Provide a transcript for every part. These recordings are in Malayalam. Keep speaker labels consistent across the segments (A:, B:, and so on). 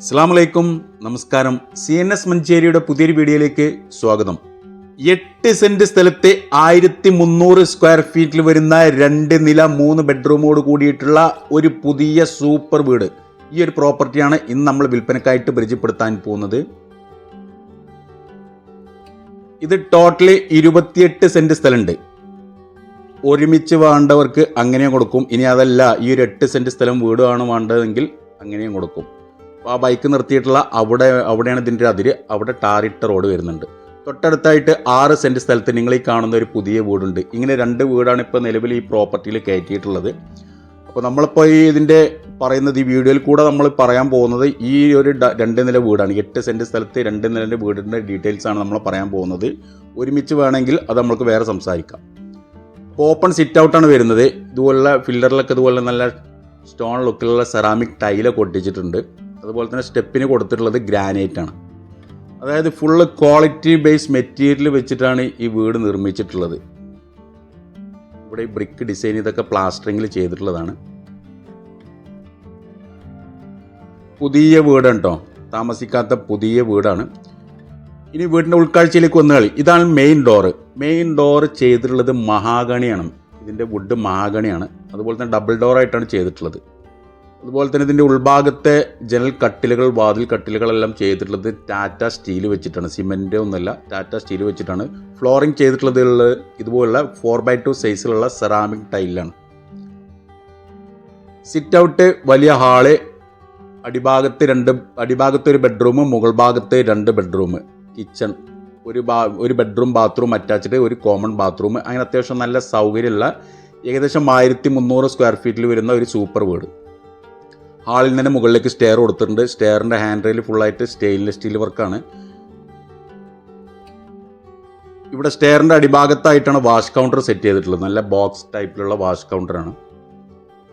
A: അസ്സാം വലൈക്കും നമസ്കാരം. സി എൻ എസ് മഞ്ചേരിയുടെ പുതിയൊരു വീഡിയോയിലേക്ക് സ്വാഗതം. എട്ട് സെന്റ് സ്ഥലത്തെ ആയിരത്തി മുന്നൂറ് സ്ക്വയർ ഫീറ്റിൽ വരുന്ന രണ്ട് നില മൂന്ന് ബെഡ്റൂമോട് കൂടിയിട്ടുള്ള ഒരു പുതിയ സൂപ്പർ വീട്. ഈ ഒരു പ്രോപ്പർട്ടിയാണ് ഇന്ന് നമ്മൾ വിൽപ്പനക്കായിട്ട് പരിചയപ്പെടുത്താൻ പോകുന്നത്. ഇത് ടോട്ടലി ഇരുപത്തിയെട്ട് സെന്റ് സ്ഥലമുണ്ട്. ഒരുമിച്ച് വേണ്ടവർക്ക് അങ്ങനെയും കൊടുക്കും. ഇനി അതല്ല ഈ ഒരു എട്ട് സെന്റ് സ്ഥലം വീടാണ് വേണ്ടതെങ്കിൽ അങ്ങനെയും കൊടുക്കും. ആ ബൈക്ക് നിർത്തിയിട്ടുള്ള അവിടെ അവിടെയാണ് ഇതിന്റെ അതിര്. അവിടെ ടാറിട്ട റോഡ് വരുന്നുണ്ട്. തൊട്ടടുത്തായിട്ട് ആറ് സെന്റ് സ്ഥലത്ത് നിങ്ങൾ ഈ കാണുന്ന ഒരു പുതിയ വീടുണ്ട്. ഇങ്ങനെ രണ്ട് വീടാണ് ഇപ്പോൾ നിലവിൽ ഈ പ്രോപ്പർട്ടിയിൽ കയറ്റിയിട്ടുള്ളത്. അപ്പോൾ നമ്മളിപ്പോൾ ഈ ഇതിന്റെ പറയുന്നത് ഈ വീഡിയോയിൽ കൂടെ നമ്മൾ പറയാൻ പോകുന്നത് ഈ ഒരു രണ്ട് നില വീടാണ്. എട്ട് സെന്റ് സ്ഥലത്ത് രണ്ട് നിലന്റെ വീടിന്റെ ഡീറ്റെയിൽസ് ആണ് നമ്മൾ പറയാൻ പോകുന്നത്. ഒരുമിച്ച് വേണമെങ്കിൽ അത് നമ്മൾക്ക് വേറെ സംസാരിക്കാം. ഓപ്പൺ സിറ്റ് ഔട്ടാണ് വരുന്നത്. ഇതുപോലുള്ള ഫില്ലറിലൊക്കെ ഇതുപോലെ നല്ല സ്റ്റോൺ ലുക്കിലുള്ള സെറാമിക് ടൈലൊക്കെ ഒട്ടിച്ചിട്ടുണ്ട്. അതുപോലെ തന്നെ സ്റ്റെപ്പിന് കൊടുത്തിട്ടുള്ളത് ഗ്രാനൈറ്റ് ആണ്. അതായത് ഫുള്ള് ക്വാളിറ്റി ബേസ് മെറ്റീരിയൽ വെച്ചിട്ടാണ് ഈ വീട് നിർമ്മിച്ചിട്ടുള്ളത്. ഇവിടെ ഈ ബ്രിക്ക് ഡിസൈൻ ഇതൊക്കെ പ്ലാസ്റ്ററിങ്ങിൽ ചെയ്തിട്ടുള്ളതാണ്. പുതിയ വീടാണ് കേട്ടോ താമസിക്കാത്ത പുതിയ വീടാണ്. ഇനി വീടിന്റെ ഉൾക്കാഴ്ചയിലേക്ക് വന്നു കളി. ഇതാണ് മെയിൻ ഡോറ് മെയിൻ ഡോറ് ചെയ്തിട്ടുള്ളത് മഹാഗണിയാണ്. ഇതിന്റെ വുഡ് മഹാഗണിയാണ്. അതുപോലെ തന്നെ ഡബിൾ ഡോറായിട്ടാണ് ചെയ്തിട്ടുള്ളത്. അതുപോലെ തന്നെ ഇതിന്റെ ഉൾഭാഗത്തെ ജനൽ കട്ടിലുകൾ വാതിൽ കട്ടിലുകളെല്ലാം ചെയ്തിട്ടുള്ളത് ടാറ്റ സ്റ്റീൽ വെച്ചിട്ടാണ്. സിമെന്റ് ഒന്നുമല്ല ടാറ്റ സ്റ്റീൽ വെച്ചിട്ടാണ്. ഫ്ലോറിംഗ് ചെയ്തിട്ടുള്ളത് ഇതുപോലുള്ള ഫോർ ബൈ ടു സൈസിലുള്ള സെറാമിക് ടൈലാണ് സിറ്റ് ഔട്ട് വലിയ ഹാൾ അടിഭാഗത്ത് രണ്ട് അടിഭാഗത്ത് ഒരു ബെഡ്റൂം മുകൾ ഭാഗത്ത് രണ്ട് ബെഡ്റൂം കിച്ചൺ ഒരു ബാ ഒരു ബെഡ്റൂം ബാത്റൂം അറ്റാച്ച്ഡ് ഒരു കോമൺ ബാത്റൂം അങ്ങനെ അത്യാവശ്യം നല്ല സൗകര്യമുള്ള ഏകദേശം ആയിരത്തി മുന്നൂറ് സ്ക്വയർ ഫീറ്റിൽ വരുന്ന ഒരു സൂപ്പർ വീട്. ഹാളിൽ നിന്ന് മുകളിലേക്ക് സ്റ്റെയർ കൊടുത്തിട്ടുണ്ട്. സ്റ്റെയറിന്റെ ഹാൻഡ് റെയിൽ ഫുള്ളായിട്ട് സ്റ്റെയിൻലെസ് സ്റ്റീൽ വർക്കാണ് ഇവിടെ സ്റ്റെയറിന്റെ അടിഭാഗത്തായിട്ടാണ് വാഷ് കൗണ്ടർ സെറ്റ് ചെയ്തിട്ടുള്ളത്. നല്ല ബോക്സ് ടൈപ്പിലുള്ള വാഷ് കൗണ്ടറാണ്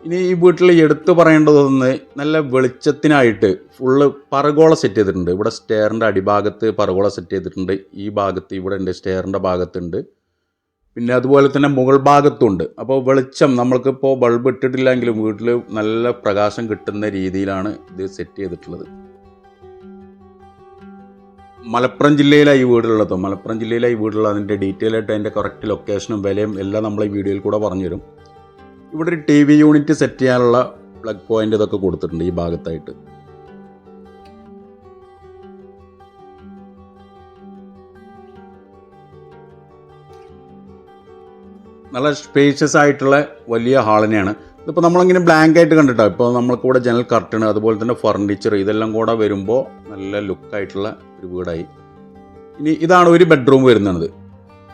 A: ഇനി ഈ വീട്ടിൽ എടുത്തു പറയേണ്ടതൊന്ന് നല്ല വെളിച്ചത്തിനായിട്ട് ഫുള്ള് പറകോള സെറ്റ് ചെയ്തിട്ടുണ്ട്. ഇവിടെ സ്റ്റെയറിന്റെ അടിഭാഗത്ത് പറകോള സെറ്റ് ചെയ്തിട്ടുണ്ട്. ഈ ഭാഗത്ത് ഇവിടെ ഉണ്ട് സ്റ്റെയറിന്റെ ഭാഗത്തുണ്ട്. പിന്നെ അതുപോലെ തന്നെ മുകൾ ഭാഗത്തുണ്ട്. അപ്പോൾ വെളിച്ചം നമ്മൾക്കിപ്പോൾ ബൾബ് ഇട്ടിട്ടില്ലെങ്കിലും വീട്ടിൽ നല്ല പ്രകാശം കിട്ടുന്ന രീതിയിലാണ് ഇത് സെറ്റ് ചെയ്തിട്ടുള്ളത്. മലപ്പുറം ജില്ലയിലാണ് ഈ വീടുള്ളത്. മലപ്പുറം ജില്ലയിലാണ് ഈ വീടുള്ളത്. അതിന്റെ ഡീറ്റെയിൽ ആയിട്ട് അതിന്റെ കറക്റ്റ് ലൊക്കേഷനും വിലയും എല്ലാം നമ്മൾ ഈ വീഡിയോയിൽ കൂടെ പറഞ്ഞു തരും ഇവിടെ ഒരു ടി വി യൂണിറ്റ് സെറ്റ് ചെയ്യാനുള്ള പ്ലഗ് പോയിന്റ് ഇതൊക്കെ കൊടുത്തിട്ടുണ്ട് ഈ ഭാഗത്തായിട്ട്. നല്ല സ്പേഷ്യസ് ആയിട്ടുള്ള വലിയ ഹാൾ തന്നെയാണ്. ഇതിപ്പോൾ നമ്മളിങ്ങനെ ബ്ലാങ്ക് ആയിട്ട് കണ്ടിട്ടോ? ഇപ്പോൾ കൂടെ ജനൽ കർട്ടൺ അതുപോലെ തന്നെ ഫർണിച്ചർ ഇതെല്ലാം കൂടെ വരുമ്പോൾ നല്ല ലുക്കായിട്ടുള്ള ഒരു വീടായി. ഇനി ഇതാണ് ഒരു ബെഡ്റൂം വരുന്നത്.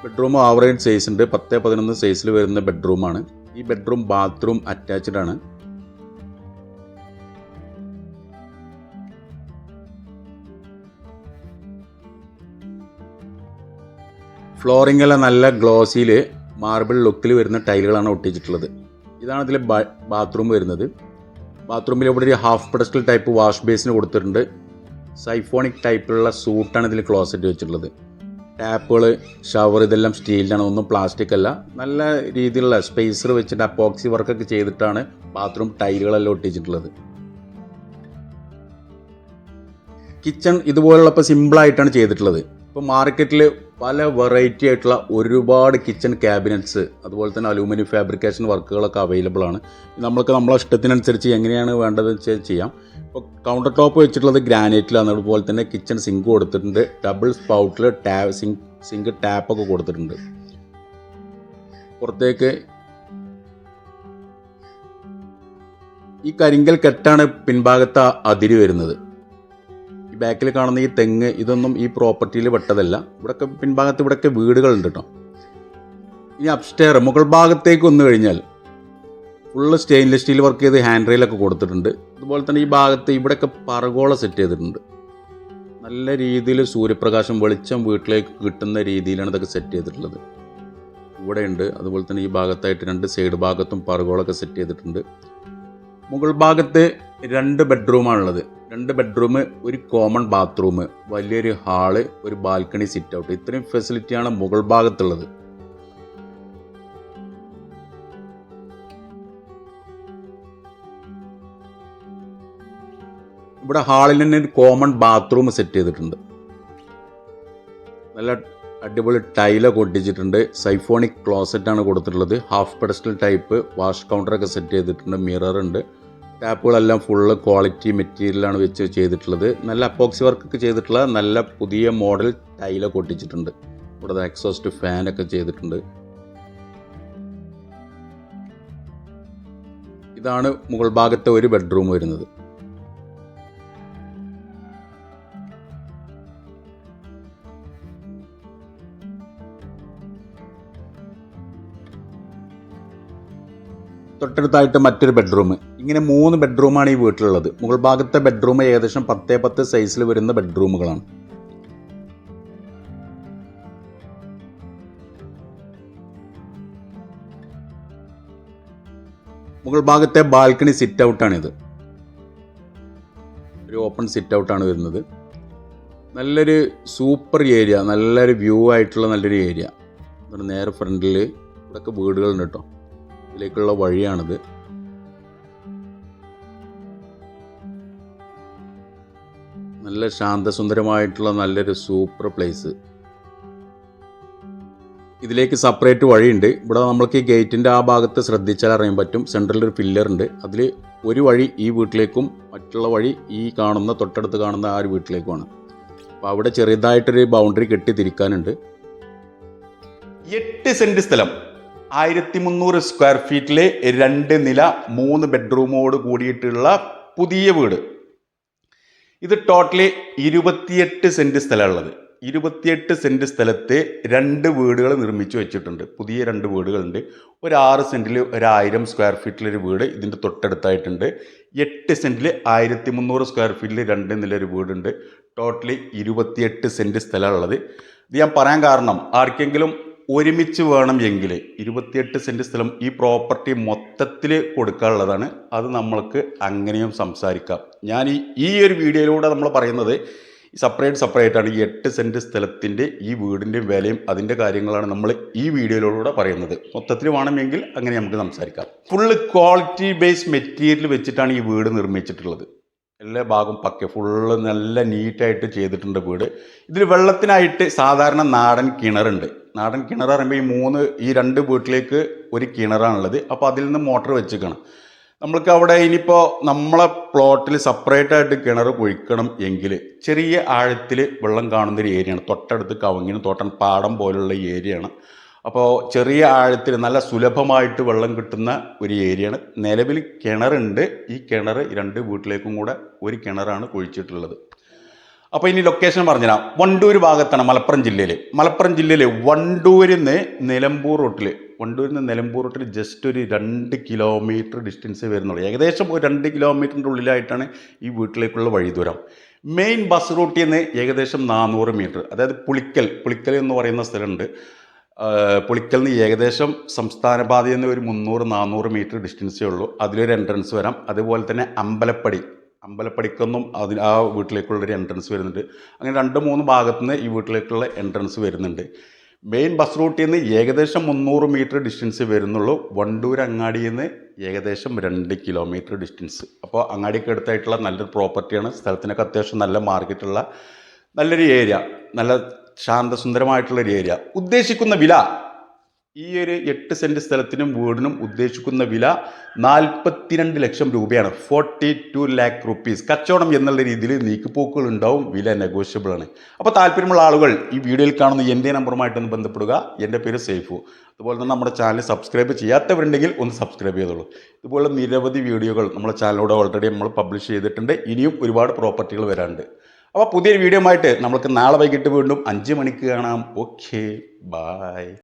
A: ബെഡ്റൂം ആവറേജ് സൈസ് ഉണ്ട്. പത്ത് പതിനൊന്ന് സൈസിൽ വരുന്ന ബെഡ്റൂമാണ് ഈ ബെഡ്റൂം ബാത്റൂം അറ്റാച്ച്ഡ് ആണ്. ഫ്ലോറിംഗ് എല്ലാം നല്ല ഗ്ലോസിയിൽ മാർബിൾ ലുക്കിൽ വരുന്ന ടൈലുകളാണ് ഒട്ടിച്ചിട്ടുള്ളത്. ഇതാണ് ഇതിൽ ബാത്റൂം വരുന്നത്. ബാത്റൂമിൽ ഇവിടെ ഒരു ഹാഫ് പെഡസ്റ്റൽ ടൈപ്പ് വാഷ് ബേസിന് കൊടുത്തിട്ടുണ്ട്. സൈഫോണിക് ടൈപ്പിലുള്ള സൂട്ടാണ് ഇതിൽ ക്ലോസറ്റ് വെച്ചിട്ടുള്ളത്. ടാപ്പുകൾ ഷവർ ഇതെല്ലാം സ്റ്റീലിലാണ് ഒന്നും പ്ലാസ്റ്റിക് അല്ല. നല്ല രീതിയിലുള്ള സ്പേസർ വെച്ചിട്ട് അപ്പോക്സി വർക്കൊക്കെ ചെയ്തിട്ടാണ് ബാത്റൂം ടൈലുകളെല്ലാം ഒട്ടിച്ചിട്ടുള്ളത്. കിച്ചൺ ഇതുപോലുള്ള ഇപ്പോൾ സിമ്പിളായിട്ടാണ് ചെയ്തിട്ടുള്ളത്. ഇപ്പോൾ മാർക്കറ്റിൽ പല വെറൈറ്റി ആയിട്ടുള്ള ഒരുപാട് കിച്ചൺ ക്യാബിനറ്റ്സ് അതുപോലെ തന്നെ അലൂമിനിയം ഫാബ്രിക്കേഷൻ വർക്കുകളൊക്കെ അവൈലബിൾ ആണ്. നമ്മൾക്ക് നമ്മളെ ഇഷ്ടത്തിനനുസരിച്ച് എങ്ങനെയാണ് വേണ്ടത് വെച്ചാൽ ചെയ്യാം. ഇപ്പോൾ കൗണ്ടർ ടോപ്പ് വെച്ചിട്ടുള്ളത് ഗ്രാനൈറ്റിലാണ് അതുപോലെ തന്നെ കിച്ചൺ സിങ്ക് കൊടുത്തിട്ടുണ്ട്. ഡബിൾ സ്പൗട്ടിൽ ടാ സിങ്ക് സിങ്ക് ടാപ്പൊക്കെ കൊടുത്തിട്ടുണ്ട്. പുറത്തേക്ക് ഈ കരിങ്കൽ കെട്ടാണ് പിൻഭാഗത്ത് അതിര് വരുന്നത്. ബാക്കിൽ കാണുന്ന ഈ തെങ്ങ് ഇതൊന്നും ഈ പ്രോപ്പർട്ടിയിൽ പെട്ടതല്ല ഇവിടെയൊക്കെ പിൻഭാഗത്ത് ഇവിടെയൊക്കെ വീടുകളുണ്ട് കേട്ടോ. ഇനി അപ്സ്റ്റെയർ മുകൾ ഭാഗത്തേക്ക് വന്നു കഴിഞ്ഞാൽ ഫുള്ള് സ്റ്റെയിൻലെസ് സ്റ്റീൽ വർക്ക് ചെയ്ത് ഹാൻഡ് റെയിലൊക്കെ കൊടുത്തിട്ടുണ്ട്. അതുപോലെ തന്നെ ഈ ഭാഗത്ത് ഇവിടെയൊക്കെ പറകോള സെറ്റ് ചെയ്തിട്ടുണ്ട്. നല്ല രീതിയിൽ സൂര്യപ്രകാശം വെളിച്ചം വീട്ടിലേക്ക് കിട്ടുന്ന രീതിയിലാണ് ഇതൊക്കെ സെറ്റ് ചെയ്തിട്ടുള്ളത്. ഇവിടെയുണ്ട് അതുപോലെ തന്നെ ഈ ഭാഗത്തായിട്ട് രണ്ട് സൈഡ് ഭാഗത്തും പറകോളൊക്കെ സെറ്റ് ചെയ്തിട്ടുണ്ട്. മുകൾ ഭാഗത്ത് രണ്ട് ബെഡ്റൂമാണുള്ളത് രണ്ട് ബെഡ്റൂം ഒരു കോമൺ ബാത്റൂം വലിയൊരു ഹാൾ ഒരു ബാൽക്കണി സിറ്റ് ഔട്ട് ഇത്രയും ഫെസിലിറ്റിയാണ് മുകൾ ഭാഗത്തുള്ളത്. ഇവിടെ ഹാളിൽ തന്നെ ഒരു കോമൺ ബാത്റൂം സെറ്റ് ചെയ്തിട്ടുണ്ട്. നല്ല അടിപൊളി ടൈലൊക്കെ ഒട്ടിച്ചിട്ടുണ്ട്. സൈഫോണിക് ക്ലോസറ്റാണ് കൊടുത്തിട്ടുള്ളത്. ഹാഫ് പെഡസ്റ്റൽ ടൈപ്പ് വാഷ് കൗണ്ടറൊക്കെ സെറ്റ് ചെയ്തിട്ടുണ്ട്. മിററുണ്ട് ടാപ്പുകളെല്ലാം ഫുള്ള് ക്വാളിറ്റി മെറ്റീരിയലാണ് വെച്ച് ചെയ്തിട്ടുള്ളത്. നല്ല അപ്പോക്സി വർക്കൊക്കെ ചെയ്തിട്ടുള്ള നല്ല പുതിയ മോഡൽ ടൈലൊക്കെ ഒട്ടിച്ചിട്ടുണ്ട്. ഇവിടെ എക്സോസ്റ്റ് ഫാനൊക്കെ ചെയ്തിട്ടുണ്ട്. ഇതാണ് മുകൾ ഭാഗത്തെ ഒരു ബെഡ്റൂം വരുന്നത്. തൊട്ടടുത്തായിട്ട് മറ്റൊരു ബെഡ്റൂം ഇങ്ങനെ മൂന്ന് ബെഡ്റൂമാണ് ഈ വീട്ടിലുള്ളത്. മുകൾ ഭാഗത്തെ ബെഡ്റൂം ഏകദേശം പത്തേ പത്ത് സൈസിൽ വരുന്ന ബെഡ്റൂമുകളാണ് മുകൾ ഭാഗത്തെ ബാൽക്കണി സിറ്റ് ഔട്ടാണിത് ഒരു ഓപ്പൺ സിറ്റ് ഔട്ടാണ് വരുന്നത്. നല്ലൊരു സൂപ്പർ ഏരിയ നല്ലൊരു വ്യൂ ആയിട്ടുള്ള നല്ലൊരു ഏരിയ നേരെ ഫ്രണ്ടിൽ ഇവിടെയൊക്കെ വീടുകളുണ്ട് കേട്ടോ ഇതിലേക്കുള്ള വഴിയാണിത്. നല്ല ശാന്തസുന്ദരമായിട്ടുള്ള നല്ലൊരു സൂപ്പർ പ്ലേസ് ഇതിലേക്ക് സെപ്പറേറ്റ് വഴിയുണ്ട്. ഇവിടെ നമ്മൾക്ക് ഈ ഗേറ്റിന്റെ ആ ഭാഗത്ത് ശ്രദ്ധിച്ചാൽ അറിയാൻ പറ്റും. സെൻട്രലിൽ ഒരു പില്ലർ ഉണ്ട്. അതിൽ ഒരു വഴി ഈ വീട്ടിലേക്കും മറ്റുള്ള വഴി ഈ കാണുന്ന തൊട്ടടുത്ത് കാണുന്ന ആ ഒരു വീട്ടിലേക്കുമാണ്. അപ്പോൾ അവിടെ ചെറിയതായിട്ടൊരു ബൗണ്ടറി കെട്ടി തിരിക്കാനുണ്ട് എട്ട് സെന്റ് സ്ഥലം. ആയിരത്തി മുന്നൂറ് സ്ക്വയർ ഫീറ്റിലെ രണ്ട് നില മൂന്ന് ബെഡ്റൂമോട് കൂടിയിട്ടുള്ള പുതിയ വീട്. ഇത് ടോട്ടലി ഇരുപത്തിയെട്ട് സെന്റ് സ്ഥലമുള്ളത്. ഇരുപത്തിയെട്ട് സെന്റ് സ്ഥലത്ത് രണ്ട് വീടുകൾ നിർമ്മിച്ചു വെച്ചിട്ടുണ്ട്. പുതിയ രണ്ട് വീടുകളുണ്ട്. ഒരു ആറ് സെന്റിൽ ഒരു സ്ക്വയർ ഫീറ്റിലൊരു വീട് ഇതിന്റെ തൊട്ടടുത്തായിട്ടുണ്ട്. എട്ട് സെന്റിൽ ആയിരത്തി മുന്നൂറ് സ്ക്വയർ ഫീറ്റിൽ രണ്ട് നിലൊരു വീടുണ്ട്. ടോട്ടലി ഇരുപത്തിയെട്ട് സെന്റ് സ്ഥലമുള്ളത്. ഇത് ഞാൻ പറയാൻ കാരണം ആർക്കെങ്കിലും ഒരുമിച്ച് വേണം എങ്കിൽ ഇരുപത്തിയെട്ട് സെന്റ് സ്ഥലം ഈ പ്രോപ്പർട്ടി മൊത്തത്തിൽ കൊടുക്കാനുള്ളതാണ്. അത് നമ്മൾക്ക് അങ്ങനെയും സംസാരിക്കാം. ഞാൻ ഈ ഈ ഒരു വീഡിയോയിലൂടെ നമ്മൾ പറയുന്നത് സെപ്പറേറ്റ് സെപ്പറേറ്റ് ആണ്. ഈ എട്ട് സെന്റ് സ്ഥലത്തിന്റെ ഈ വീടിന്റെ വിലയും അതിന്റെ കാര്യങ്ങളാണ് നമ്മൾ ഈ വീഡിയോയിലൂടെ പറയുന്നത്. മൊത്തത്തിൽ വേണമെങ്കിൽ അങ്ങനെ നമുക്ക് സംസാരിക്കാം. ഫുള്ള് ക്വാളിറ്റി ബേസ് മെറ്റീരിയൽ വെച്ചിട്ടാണ് ഈ വീട് നിർമ്മിച്ചിട്ടുള്ളത്. എല്ലാ ഭാഗവും പക്ക ഫുള്ള് നല്ല നീറ്റായിട്ട് ചെയ്തിട്ടുണ്ട് വീട്. ഇതിൽ വെള്ളത്തിനായിട്ട് സാധാരണ നാടൻ കിണറുണ്ട്. നാടൻ കിണർ പറയുമ്പോൾ ഈ മൂന്ന് ഈ രണ്ട് വീട്ടിലേക്ക് ഒരു കിണറാണുള്ളത്. അപ്പോൾ അതിൽ നിന്ന് മോട്ടർ വെച്ചിക്കണം നമ്മൾക്ക് അവിടെ ഇനിയിപ്പോൾ നമ്മളെ പ്ലോട്ടിൽ സെപ്പറേറ്റ് ആയിട്ട് കിണർ കുഴിക്കണം എങ്കിൽ ചെറിയ ആഴത്തിൽ വെള്ളം കാണുന്ന ഒരു ഏരിയയാണ് തൊട്ടടുത്ത് കവങ്ങിന് തോട്ടൻ പാടം പോലുള്ള ഏരിയയാണ് അപ്പോൾ ചെറിയ ആഴത്തിൽ നല്ല സുലഭമായിട്ട് വെള്ളം കിട്ടുന്ന ഒരു ഏരിയയാണ് നിലവിൽ കിണറുണ്ട്. ഈ കിണർ രണ്ട് വീട്ടിലേക്കും കൂടെ ഒരു കിണറാണ് കുഴിച്ചിട്ടുള്ളത്. അപ്പോൾ ഇനി ലൊക്കേഷൻ പറഞ്ഞുതരാം. വണ്ടൂർ ഭാഗത്താണ് മലപ്പുറം ജില്ലയിൽ മലപ്പുറം ജില്ലയിൽ വണ്ടൂരിൽ നിന്ന് നിലമ്പൂർ റൂട്ടിൽ വണ്ടൂരിൽ നിന്ന് നിലമ്പൂർ റൂട്ടിൽ ജസ്റ്റ് ഒരു രണ്ട് കിലോമീറ്റർ ഡിസ്റ്റൻസ് വരുന്നുള്ളൂ. ഏകദേശം ഒരു രണ്ട് കിലോമീറ്ററിന്റെ ഉള്ളിലായിട്ടാണ് ഈ വീട്ടിലേക്കുള്ള വഴി ദൂരം. മെയിൻ ബസ് റൂട്ടിൽ നിന്ന് ഏകദേശം നാനൂറ് മീറ്റർ അതായത് പുളിക്കൽ. പുളിക്കൽ എന്ന് പറയുന്ന സ്ഥലമുണ്ട്. പുളിക്കൽ നിന്ന് ഏകദേശം സംസ്ഥാന പാതയിൽ നിന്ന് ഒരു മുന്നൂറ് നാനൂറ് മീറ്റർ ഡിസ്റ്റൻസേ ഉള്ളൂ. അതിലൊരു എൻട്രൻസ് വരാം. അതുപോലെ തന്നെ അമ്പലപ്പടി. അമ്പലപ്പടിക്കൊന്നും അതിന് ആ വീട്ടിലേക്കുള്ളൊരു എൻട്രൻസ് വരുന്നുണ്ട്. അങ്ങനെ രണ്ട് മൂന്ന് ഭാഗത്തു നിന്ന് ഈ വീട്ടിലേക്കുള്ള എൻട്രൻസ് വരുന്നുണ്ട്. മെയിൻ ബസ് റൂട്ടിൽ നിന്ന് ഏകദേശം മുന്നൂറ് മീറ്റർ ഡിസ്റ്റൻസ് വരുന്നുള്ളൂ. വണ്ടൂർ അങ്ങാടിയിൽ നിന്ന് ഏകദേശം രണ്ട് കിലോമീറ്റർ ഡിസ്റ്റൻസ് അപ്പോൾ അങ്ങാടിക്ക് അടുത്തായിട്ടുള്ള നല്ലൊരു പ്രോപ്പർട്ടിയാണ് സ്ഥലത്തിനൊക്കെ അത്യാവശ്യം നല്ല മാർക്കറ്റുള്ള നല്ലൊരു ഏരിയ നല്ല ശാന്തസുന്ദരമായിട്ടുള്ളൊരു ഏരിയ ഉദ്ദേശിക്കുന്ന വില ഈ ഒരു എട്ട് സെന്റ് സ്ഥലത്തിനും വീടിനും ഉദ്ദേശിക്കുന്ന വില നാൽപ്പത്തിരണ്ട് ലക്ഷം രൂപയാണ്. ഫോർട്ടി ടു ലാക്ക് റുപ്പീസ് കച്ചവടം എന്നുള്ള രീതിയിൽ നീക്കുപോക്കുകൾ ഉണ്ടാവും വില നെഗോഷ്യബിൾ ആണ്. അപ്പോൾ താല്പര്യമുള്ള ആളുകൾ ഈ വീഡിയോയിൽ കാണുന്ന എന്റെ നമ്പറുമായിട്ടൊന്ന് ബന്ധപ്പെടുക. എന്റെ പേര് സേഫു അതുപോലെ തന്നെ നമ്മുടെ ചാനൽ സബ്സ്ക്രൈബ് ചെയ്യാത്തവരുണ്ടെങ്കിൽ ഒന്ന് സബ്സ്ക്രൈബ് ചെയ്തോളൂ. ഇതുപോലെ നിരവധി വീഡിയോകൾ നമ്മുടെ ചാനലിലൂടെ ഓൾറെഡി നമ്മൾ പബ്ലിഷ് ചെയ്തിട്ടുണ്ട്. ഇനിയും ഒരുപാട് പ്രോപ്പർട്ടികൾ വരാനുണ്ട്. അപ്പോൾ പുതിയൊരു വീഡിയോ ആയിട്ട് നമുക്ക് നാളെ വൈകിട്ട് വീണ്ടും അഞ്ച് മണിക്ക് കാണാം. Okay bye